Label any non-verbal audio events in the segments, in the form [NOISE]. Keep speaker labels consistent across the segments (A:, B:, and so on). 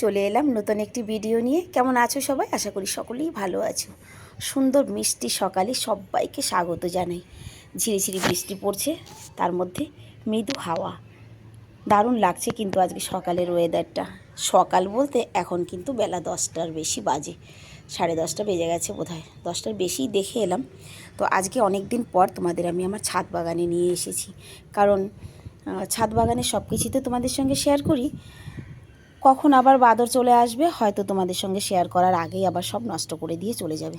A: চলে এলাম নতুন একটি ভিডিও নিয়ে। কেমন আছো সবাই? আশা করি সকলেই ভালো আছো। সুন্দর মিষ্টি সকালে সবাইকে স্বাগত জানাই। ঝিরিঝিরি বৃষ্টি পড়ছে, তার মধ্যে মৃদু হাওয়া। দারুণ লাগছে কিন্তু আজকে সকালের ওয়েদারটা সকাল বলতে এখন কিন্তু বেলা দশটার বেশি বাজে। সাড়ে দশটা বেজে গেছে বোধ হয় দশটার বেশিই দেখে এলাম। তো আজকে অনেক দিন পর তোমাদের আমি আমার ছাদ বাগানে নিয়ে এসেছি। কারণ ছাদ বাগানে সব কিছুই তো তোমাদের সঙ্গে শেয়ার করি। কখন আবার বাদর চলে আসবে, হয়তো তোমাদের সঙ্গে শেয়ার করার আগেই আবার সব নষ্ট করে দিয়ে চলে যাবে।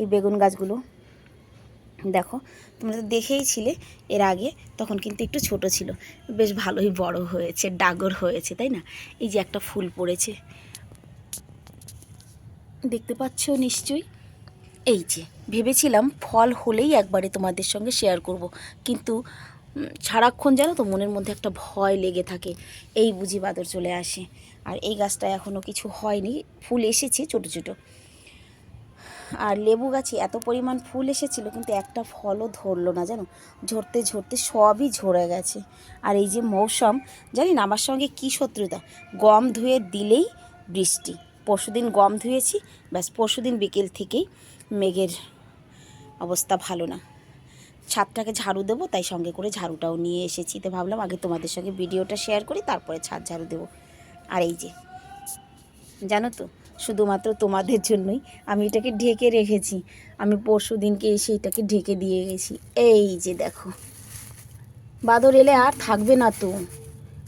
A: এই বেগুন গাছগুলো, দেখো, তোমরা তো দেখেই ছিলে এর আগে, তখন কিন্তু একটু ছোট ছিল। বেশ ভালোই বড় হয়েছে, ডাগর হয়েছে, তাই না? এই যে একটা ফুল পড়েছে। দেখতে পাচ্ছ নিশ্চয়ই? এই যে, ভেবেছিলাম ফল হলেই একবারে তোমাদের সঙ্গে শেয়ার করব, কিন্তু সারাক্ষণ জানো তো মনের মধ্যে একটা ভয় লেগে থাকে। এই বুঝি বাদর চলে আসে। আর এই গাছটা এখনও কিছু হয়নি। ফুল এসেছে ছোটো ছোটো। আর লেবু গাছে এত পরিমাণ ফুল এসেছিল, কিন্তু একটা ফলও ধরলো না, জানো? ঝরতে ঝরতে সবই ঝরে গেছে। আর এই যে মৌসুম জানি না আমার সঙ্গে কী শত্রুতা? গম ধুয়ে দিলেই বৃষ্টি। পরশুদিন গম ধুয়েছি, ব্যাস পরশুদিন বিকেল থেকেই মেঘের অবস্থা ভালো না। ছাদটাকে ঝাড়ু দেবো, তাই সঙ্গে করে ঝাড়ুটাও নিয়ে এসেছি। তো ভাবলাম আগে তোমাদের সঙ্গে ভিডিওটা শেয়ার করি, তারপরে ছাদ ঝাড়ু দেবো। আর এই যে, জানো তো, শুধুমাত্র তোমাদের জন্যই আমি এটাকে ঢেকে রেখেছি। আমি পরশু দিনকে এসে এটাকে ঢেকে দিয়ে গেছি। এই যে দেখো, বাদর এলে আর থাকবে না তো।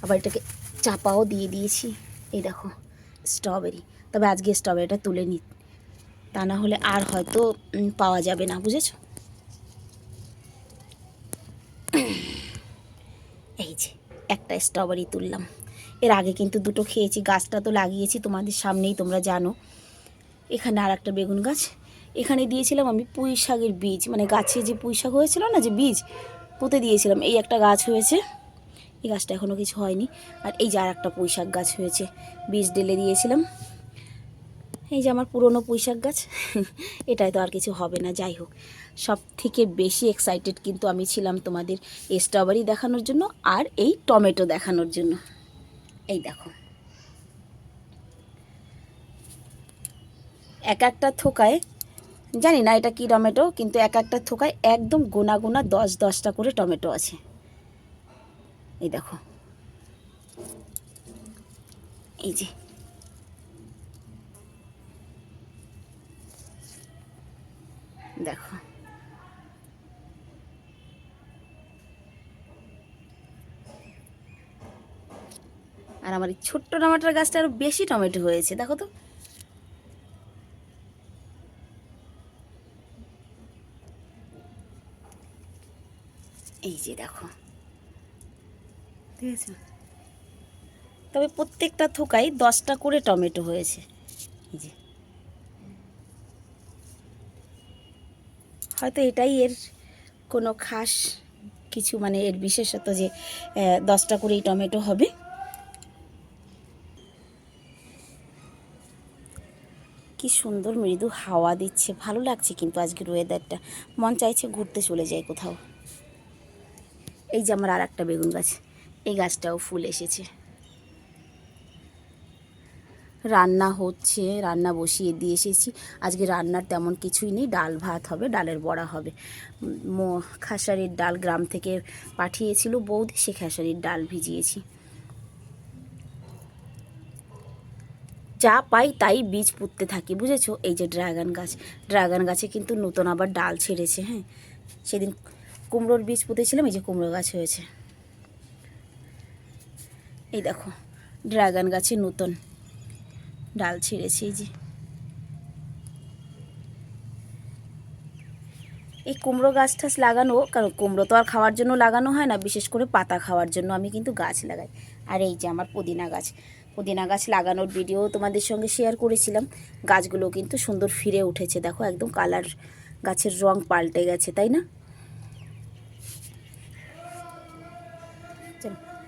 A: আবার এটাকে চাপাও দিয়ে দিয়েছি। এই দেখো স্ট্রবেরি তবে আজকে স্ট্রবেরিটা তুলে নি, তা না হলে আর হয়তো পাওয়া যাবে না, বুঝেছ? এই যে, একটা স্ট্রবেরি তুললাম। এর আগে কিন্তু দুটো খেয়েছি, গাছটা তো লাগিয়েছি, তোমাদের সামনেই তোমরা জানো। এখানে আর একটা বেগুন গাছ। এখানে দিয়েছিলাম আমি পুঁই শাকের বীজ মানে গাছে যে পুঁই শাক হয়েছিল না, যে বীজ পুঁতে দিয়েছিলাম। এই একটা গাছ হয়েছে। এই গাছটা এখনও কিছু হয়নি। আর এই যে আর একটা পুঁই শাক গাছ হয়েছে, বীজ ডেলে দিয়েছিলাম। এই যে আমার পুরনো পুঁইশাক গাছ, [LAUGHS] এটাই তো আর কিছু হবে না, যাই হোক। সব থেকে বেশি এক্সাইটেড কিন্তু আমি ছিলাম তোমাদের স্ট্রবেরি দেখানোর জন্য আর এই টমেটো দেখানোর জন্য। এই দেখো। এক একটা থোকায়, জানি না এটা কি টমেটো, কিন্তু এক একটা থোকায় একদম গোনা গোনা দশ দশটা করে টমেটো আছে। এই দেখো। এই যে। দেখো আর আমার এই ছোট্ট টমেটোর গাছটা আরও বেশি টমেটো হয়েছে দেখো তো। এই যে দেখো। ঠিক আছে। তবে প্রত্যেকটা থোকায় দশটা করে টমেটো হয়েছে। এই যে। হয়তো এটাই এর কোনো খাস কিছু মানে এর বিশেষত যে দশটা করেই টমেটো হবে। কি সুন্দর মৃদু হাওয়া দিচ্ছে, ভালো লাগছে কিন্তু আজকের ওয়েদারটা মন চাইছে ঘুরতে চলে যায় কোথাও। এই যে আমার আর একটা বেগুন গাছ, এই গাছটাও ফুল এসেছে। রান্না হচ্ছে, রান্না বসিয়ে দিয়ে এসেছি। আজকে রান্নার তেমন কিছুই নেই, ডাল ভাত হবে, ডালের বড়া হবে। খেসারির ডাল গ্রাম থেকে পাঠিয়েছিল বৌদি, সে খাসারির ডাল ভিজিয়েছি। যা পাই তাই বীজ পুঁততে থাকি, বুঝেছ? এই যে ড্রাগন গাছ। ড্রাগন গাছে কিন্তু নতুন আবার ডাল ছেড়েছে হ্যাঁ? সেদিন কুমড়োর বীজ পুঁতেছিলাম, এই যে কুমড়ো গাছ হয়েছে। এই দেখো, ড্রাগন গাছে নতুন ডাল ছেড়েছে যে। এই কুমড়ো গাছ টাছ লাগানো, কারণ কুমড়ো তো আর খাওয়ার জন্য লাগানো হয় না, বিশেষ করে পাতা খাওয়ার জন্য আমি কিন্তু গাছ লাগাই। আর এই যে আমার পুদিনা গাছ পুদিনা গাছ লাগানোর ভিডিও তোমাদের সঙ্গে শেয়ার করেছিলাম। গাছগুলো কিন্তু সুন্দর ফিরে উঠেছে, দেখো একদম কালার গাছের রং পাল্টে গেছে, তাই না?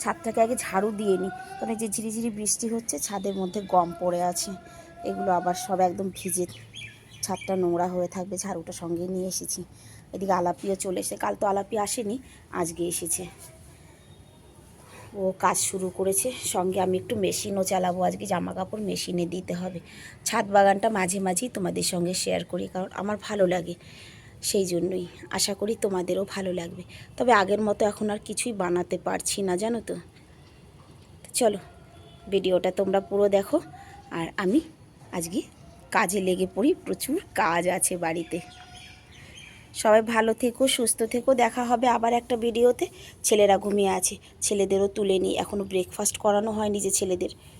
A: ছাদটাকে আগে ঝাড়ু দিয়ে নিই কারণ যে ঝিরিঝিরি বৃষ্টি হচ্ছে, ছাদের মধ্যে গম পড়ে আছে। এগুলো আবার সব একদম ভিজে। ছাদটা নোংরা হয়ে থাকবে, ঝাড়ুটা সঙ্গে নিয়ে এসেছি। এদিকে আলাপিও চলে এসে কাল তো আলাপি আসেনি, আজকে এসেছে। ও কাজ শুরু করেছে। সঙ্গে আমি একটু মেশিনও চালাবো। আজকে জামা কাপড় মেশিনে দিতে হবে। ছাদ বাগানটা মাঝে মাঝেই তোমাদের সঙ্গে শেয়ার করি, কারণ আমার ভালো লাগে। সেই জন্যই। আশা করি তোমাদেরও ভালো লাগবে। তবে আগের মতো এখন আর কিছুই বানাতে পারছি না, জানো তো? চলো, ভিডিওটা তোমরা পুরো দেখো। আর আমি আজকে কাজে লেগে পড়ি, প্রচুর কাজ আছে বাড়িতে। সবাই ভালো থেকো, সুস্থ থেকো, দেখা হবে আবার একটা ভিডিওতে। ছেলেরা ঘুমিয়ে আছে, ছেলেদেরও তুলে নিই। এখনও ব্রেকফাস্ট করানো হয়নি যে ছেলেদের।